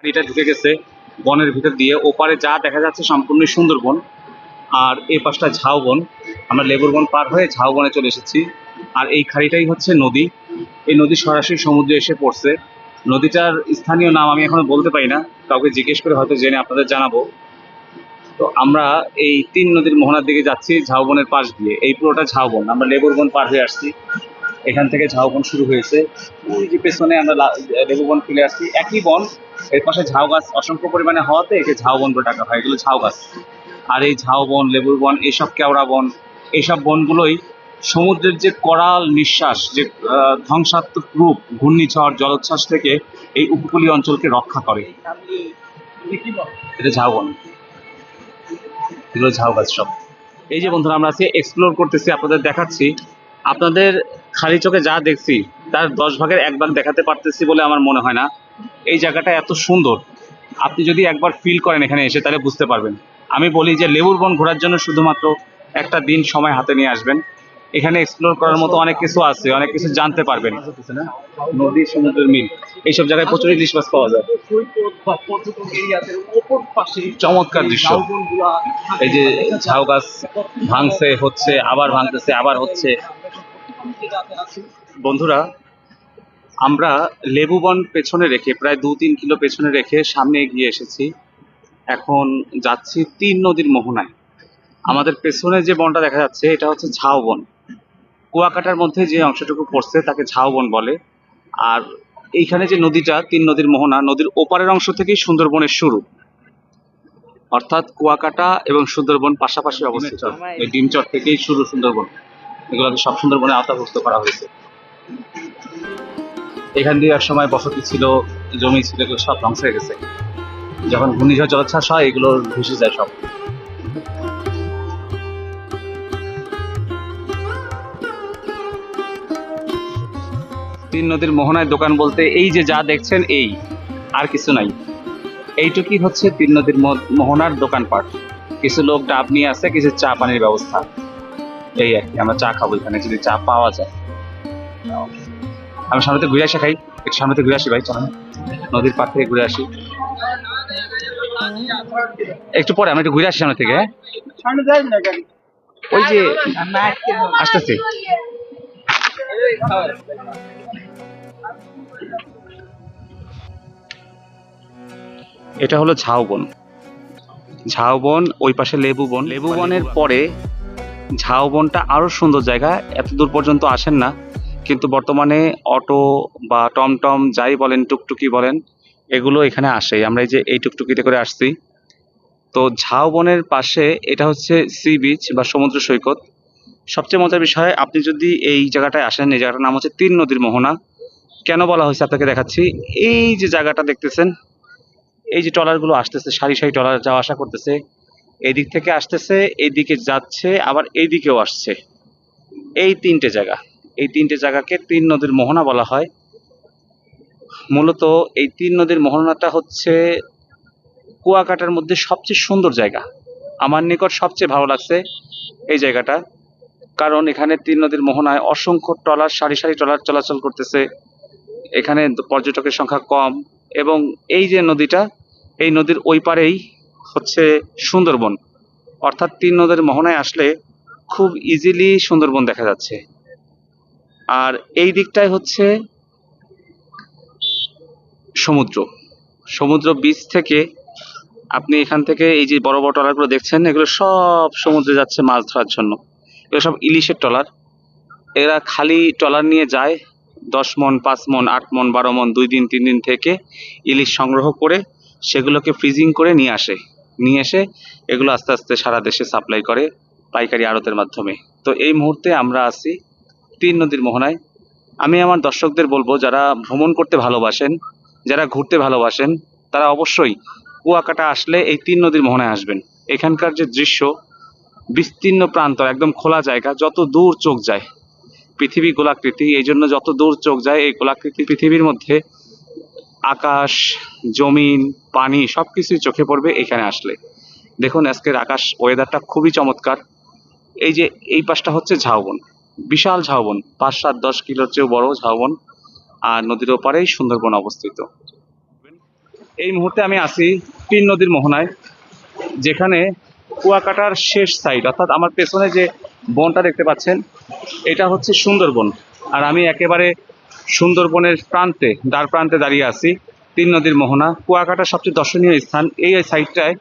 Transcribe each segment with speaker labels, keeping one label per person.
Speaker 1: খাড়িটা ঢুকে গেছে, বনের ভিতর দিয়ে। ওপারে যা দেখা যাচ্ছে সম্পূর্ণ সুন্দরবন, আর এই পাশটা ঝাউবন। আমরা লেবুর বন পার হয়ে ঝাউবনে চলে এসেছি। আর এই খাড়িটাই হচ্ছে নদী। এই নদী সরাসরি সমুদ্রে এসে পড়ছে। নদীটার স্থানীয় নাম আমি এখনও বলতে পারি না, কাউকে জিজ্ঞেস করে হয়তো জেনে আপনাদের জানাব। তো আমরা এই তিন নদীর মোহনার দিকে যাচ্ছি ঝাউবনের পাশ দিয়ে। এই পুরোটা ঝাউবন, আমরা লেবুর বন পার হয়ে আসছি। এখান থেকে ঝাউবন শুরু হয়েছে। ওই যে পেছনে আমরা লেবু বন ফেলে আসছি। একই বন, এর পাশে ঝাউ গাছ অসংখ্য পরিমাণে হওয়াতে একে ঝাউবন বলে ডাকা হয়। এগুলো ঝাউ গাছ। আর এই ঝাউবন লেবুর বন এইসব কেওড়া বন এইসব বনগুলোই সমুদ্রের যে করাল নিঃশ্বাস, যে ধ্বংসাত্মক রূপ, ঘূর্ণিঝড়, জলোচ্ছ্বাস থেকে এই উপকূলীয় অঞ্চলকে রক্ষা করে। এটা ঝাউবন এগুলো ঝাউ গাছ সব। এই যে বন্ধুরা, আমরা আজকে এক্সপ্লোর করতেছি, আপনাদের দেখাচ্ছি। আপনাদের খালি চোখে যা দেখছি, তার দশ ভাগের এক ভাগ দেখাতে পারতেছি বলে আমার মনে হয় না। এই জায়গাটা এত সুন্দর। আপনি যদি একবার ফিল করেন এখানে এসে, তাহলে বুঝতে পারবেন। আমি বলি যে লেবুর বন ঘোরার জন্য শুধুমাত্র একটা দিন সময় হাতে নিয়ে আসবেন। এখানে এক্সপ্লোর করার মতো অনেক কিছু আছে, অনেক কিছু জানতে পারবেন। নদী, সমুদ্রের মিল, এইসব জায়গায় প্রচুর ইলিশ মাছ পাওয়া যায়। চমৎকার দৃশ্য। এই যে ঝাউ গাছ ভাঙছে, হচ্ছে, আবার ভাঙতেছে, আবার হচ্ছে। বন্ধুরা আমরা লেবু বন পেছনে রেখে প্রায় দু তিন কিলো পেছনে রেখে সামনে এগিয়ে এসেছি। এখন যাচ্ছি তিন নদীর মোহনায়। আমাদের পেছনে যে বনটা দেখা যাচ্ছে এটা হচ্ছে ঝাউ বন। কুয়াকাটার মধ্যে যে অংশটুকু পড়ছে তাকে ঝাউ বন বলে। আর এইখানে যে নদীটা তিন নদীর মোহনা নদীর ওপারের অংশ থেকেই সুন্দরবনের শুরু। অর্থাৎ কুয়াকাটা এবং সুন্দরবন পাশাপাশি অবস্থিত। এই ডিমচর থেকেই শুরু সুন্দরবন। এগুলোকে সব সুন্দরবনে আওতাভুক্ত করা হয়েছে। এখান দিয়ে এক সময় বসতি ছিল, জমি ছিল, এগুলো সব ধ্বংস হয়ে গেছে। যখন ঘূর্ণিঝড় জলোচ্ছ্বাস হয় এগুলো ভেসে যায় সব। তিন নদীর মোহনায় দোকান বলতে এই যে যা দেখছেন, এই। আর কিছু নাই। এইটুকুই হচ্ছে তিন নদীর মোহনার দোকানপাট। কিছু লোক ডাব নিয়ে আসে, কিছু চা পানির ব্যবস্থা। এই আর কি আমরা চা খাব এখানে যদি চা পাওয়া যায়। আমি সামনে থেকে ঘুরে আসি খাই একটু সামনে থেকে ঘুরে আসি ভাই চলেন। নদীর পাড় থেকে ঘুরে আসি। একটু পরে আমি একটু ঘুরে আসি সামনে থেকে হ্যাঁ? ওই যে আসতেছি। এটা হলো ঝাউবন। ঝাউবন ওই পাশে লেবু বন লেবু বনের পরে ঝাউবনটা আরও সুন্দর জায়গা, এত দূর পর্যন্ত আসেন না। কিন্তু বর্তমানে অটো বা টমটম যাই বলেন, টুকটুকি বলেন, এগুলো এখানে আসে। আমরা এই যে এই টুকটুকিতে করে আসছি। তো ঝাউবনের পাশে এটা হচ্ছে সি বিচ বা সমুদ্র সৈকত। সবচেয়ে মজার বিষয়, আপনি যদি এই জায়গাটায় আসেন, এই জায়গাটার নাম হচ্ছে তিন নদীর মোহনা। কেন বলা হয়েছে আপনাকে দেখাচ্ছি? এই যে জায়গাটা দেখতেছেন, এই যে ট্রলারগুলো আসতেছে, সারি সারি ট্রলার যাওয়া আসা করতেছে। এই দিক থেকে আসতেছে এই দিকে যাচ্ছে, আবার এই দিকেও আসছে। এই তিনটে জায়গা। এই তিনটে জায়গাকে তিন নদীর মোহনা বলা হয়। মূলত এই তিন নদীর মোহনাটা হচ্ছে কুয়াকাটার মধ্যে সবচেয়ে সুন্দর জায়গা। আমার নিকট সবচেয়ে ভালো লাগছে এই জায়গাটা। কারণ এখানে তিন নদীর মোহনায় অসংখ্য ট্রলার, সারি সারি ট্রলার চলাচল করতেছে। এখানে পর্যটকের সংখ্যা কম এবং এই যে নদীটা, এই নদীর ওই পারেই হচ্ছে সুন্দরবন। অর্থাৎ তিন নদীর মোহনায় আসলে খুব ইজিলি সুন্দরবন দেখা যাচ্ছে। আর এই দিকটায় হচ্ছে সমুদ্র। সমুদ্র বীচ থেকে আপনি এখান থেকে এই যে বড় বড় ট্রলারগুলো দেখছেন, এগুলো সব সমুদ্রে যাচ্ছে মাছ ধরার জন্য। এগুলো সব ইলিশের ট্রলার। এরা খালি ট্রলার নিয়ে যায়, দশ মন, পাঁচ মন, আট মন, বারো মন, দুই দিন, তিন দিন থেকে ইলিশ সংগ্রহ করে সেগুলোকে ফ্রিজিং করে নিয়ে আসে। নিয়ে এসে এগুলো আস্তে আস্তে সারা দেশে সাপ্লাই করে পাইকারি আড়তের মাধ্যমে। তো এই মুহূর্তে আমরা আছি তিন নদীর মোহনায়। আমি আমার দর্শকদের বলব, যারা ভ্রমণ করতে ভালোবাসেন, যারা ঘুরতে ভালোবাসেন, তারা অবশ্যই কুয়াকাটা আসলে এই তিন নদীর মোহনায় আসবেন। এখানকার যে দৃশ্য, বিস্তীর্ণ প্রান্তর একদম খোলা জায়গা, যত দূর চোখ যায়, পৃথিবী গোলাকৃতি, এই জন্য যত দূর চোখ যায়, এই গোলাকৃতি পৃথিবীর মধ্যে আকাশ, জমিন, পানি সব কিছুই চোখে পড়বে এখানে আসলে। দেখুন, আজকের আকাশ ওয়েদারটা খুবই চমৎকার। এই যে, এই পাশটা হচ্ছে ঝাউবন। বিশাল ঝাউবন পাঁচ সাত দশ কিলোর চেয়েও বড় ঝাউবন আর নদীর ওপারেই সুন্দরবন অবস্থিত। এই মুহূর্তে আমি আছি তিন নদীর মোহনায়, যেখানে কুয়াকাটার শেষ সাইড অর্থাৎ আমার পেছনে যে বনটা দেখতে পাচ্ছেন, এটা হচ্ছে সুন্দরবন। আর আমি একেবারে সুন্দরবনের প্রান্তে, দ্বার প্রান্তে দাঁড়িয়ে আছি, তিন নদীর মোহনা। কুয়াকাটার সবচেয়ে দর্শনীয় স্থান এই সাইডটায়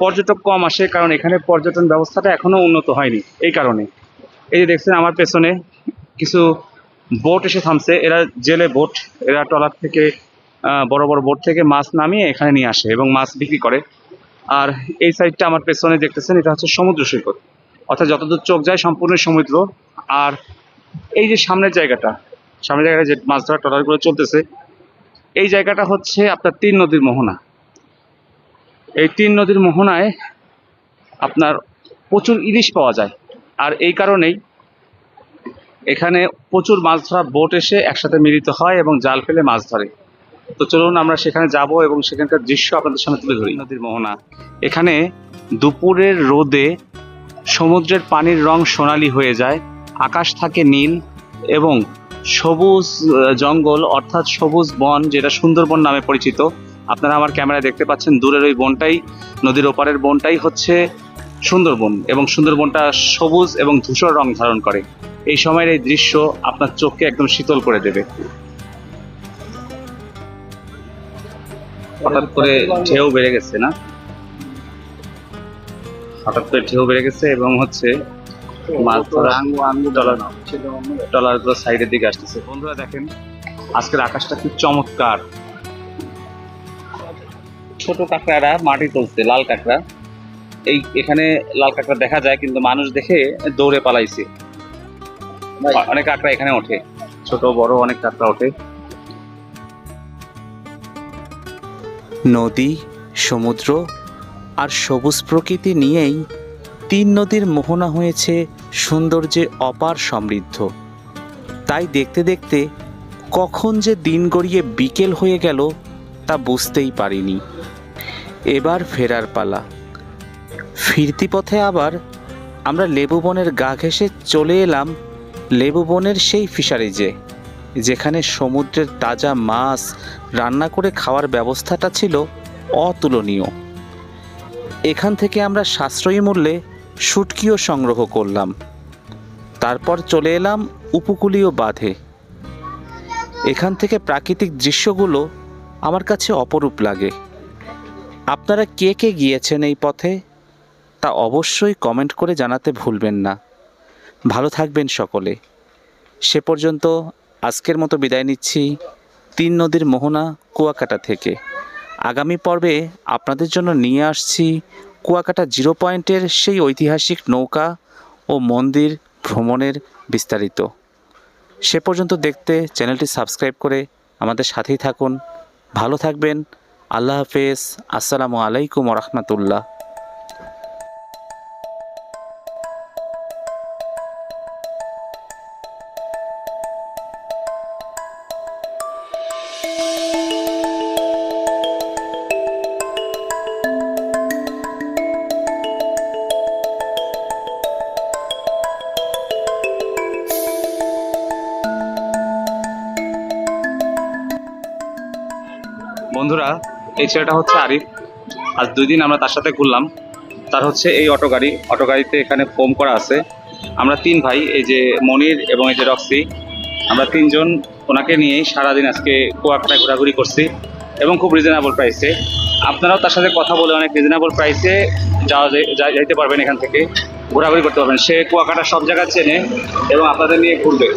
Speaker 1: পর্যটক কম আসে কারণ এখানে পর্যটন ব্যবস্থাটা এখনও উন্নত হয়নি, এই কারণে। এই যে দেখছেন আমার পেছনে কিছু বোট এসে থামছে, এরা জেলে বোট এরা ট্রলার থেকে বড় বড় বোট থেকে মাছ নামিয়ে এখানে নিয়ে আসে এবং মাছ বিক্রি করে। আর এই সাইডটা আমার পেছনে দেখতেছেন, এটা হচ্ছে সমুদ্র সৈকত। অর্থাৎ যতদূর চোখ যায় সম্পূর্ণ সমুদ্র। আর এই যে সামনের জায়গাটা সামনের জায়গাটা যে মাছ ধরা ট্রলারগুলো চলতেছে। এই জায়গাটা হচ্ছে আপনার তিন নদীর মোহনা। এই তিন নদীর মোহনায় আপনার প্রচুর ইলিশ পাওয়া যায়। আর এই কারণেই এখানে প্রচুর মাছ ধরা বোট এসে একসাথে মিলিত হয় এবং জাল ফেলে মাছ ধরে। তো চলুন আমরা সেখানে যাব এবং সেখানকার দৃশ্য আপনাদের সামনে তুলে ধরি। নদীর মোহনা। এখানে দুপুরের রোদে সমুদ্রের পানির রং সোনালী হয়ে যায় আকাশ থাকে নীল এবং সবুজ জঙ্গল অর্থাৎ সবুজ বন যেটা সুন্দরবন নামে পরিচিত। আপনারা আমার ক্যামেরায় দেখতে পাচ্ছেন দূরের ওই বনটাই, নদীর ওপারের বনটাই হচ্ছে সুন্দরবন এবং সুন্দরবনটা সবুজ এবং ধূসর রং ধারণ করে। এই সময়ের এই দৃশ্য আপনার চোখকে একদম শীতল করে দেবে। হঠাৎ করে ঢেউ বেড়ে গেছে না? হঠাৎ করে ঢেউ বেড়ে গেছে এবং হচ্ছে আজকের আকাশটা খুব চমৎকার। ছোট কাঁকড়ারা মাটি তুলছে, লাল কাঁকড়া। এই, এখানে লাল কাঁকড়া দেখা যায়, কিন্তু মানুষ দেখে দৌড়ে পালাইছে। অনেক কাঁকড়া এখানে ওঠে, ছোট, বড় অনেক কাঁকড়া ওঠে।
Speaker 2: নদী, সমুদ্র আর সবুজ প্রকৃতি নিয়েই তিন নদীর মোহনা হয়েছে সৌন্দর্যে অপার সমৃদ্ধ। তাই দেখতে দেখতে কখন যে দিন গড়িয়ে বিকেল হয়ে গেল, তা বুঝতেই পারিনি। এবার ফেরার পালা। ফিরতি পথে আবার আমরা লেবুবনের গা ঘেঁষে চলে এলাম লেবু বনের সেই ফিশারিজে, যেখানে সমুদ্রের তাজা মাছ রান্না করে খাওয়ার ব্যবস্থাটা ছিল অতুলনীয়। এখান থেকে আমরা সাশ্রয়ী মূল্যে শুটকিও সংগ্রহ করলাম। তারপর চলে এলাম উপকূলীয় বাঁধে। এখান থেকে প্রাকৃতিক দৃশ্যগুলো আমার কাছে অপরূপ লাগে। আপনারা কে কে গিয়েছেন এই পথে, তা অবশ্যই কমেন্ট করে জানাতে ভুলবেন না। ভালো থাকবেন সকলে। সে পর্যন্ত আজকের মতো বিদায় নিচ্ছি তিন নদীর মোহনা কুয়াকাটা থেকে। আগামী পর্বে আপনাদের জন্য নিয়ে আসছি কুয়াকাটা জিরো পয়েন্টের সেই ঐতিহাসিক নৌকা ও মন্দির ভ্রমণের বিস্তারিত। সে পর্যন্ত দেখতে চ্যানেলটি সাবস্ক্রাইব করে আমাদের সাথেই থাকুন। ভালো থাকবেন। আল্লাহ হাফেজ। আসসালামু আলাইকুম রহমতুল্লাহ।
Speaker 1: বন্ধুরা, এই ছেলেটা হচ্ছে আরিফ। আজ দুই দিন আমরা তার সাথে ঘুরলাম। তার হচ্ছে এই অটো গাড়ি। অটো গাড়িতে এখানে ফোম করা আছে। আমরা তিন ভাই, এই যে মনির এবং এই যে রক্সি, আমরা তিনজন ওনাকে নিয়েই সারাদিন আজকে কুয়াকাটায় ঘোরাঘুরি করছি এবং খুব রিজনেবল প্রাইসে আপনারাও তার সাথে কথা বলে অনেক রিজনেবল প্রাইসে যাওয়া যাইতে পারবেন এখান থেকে। ঘোরাঘুরি করতে পারবেন। সে কুয়াকাটা সব জায়গা চেনে এবং আপনাদের নিয়ে ঘুরবে।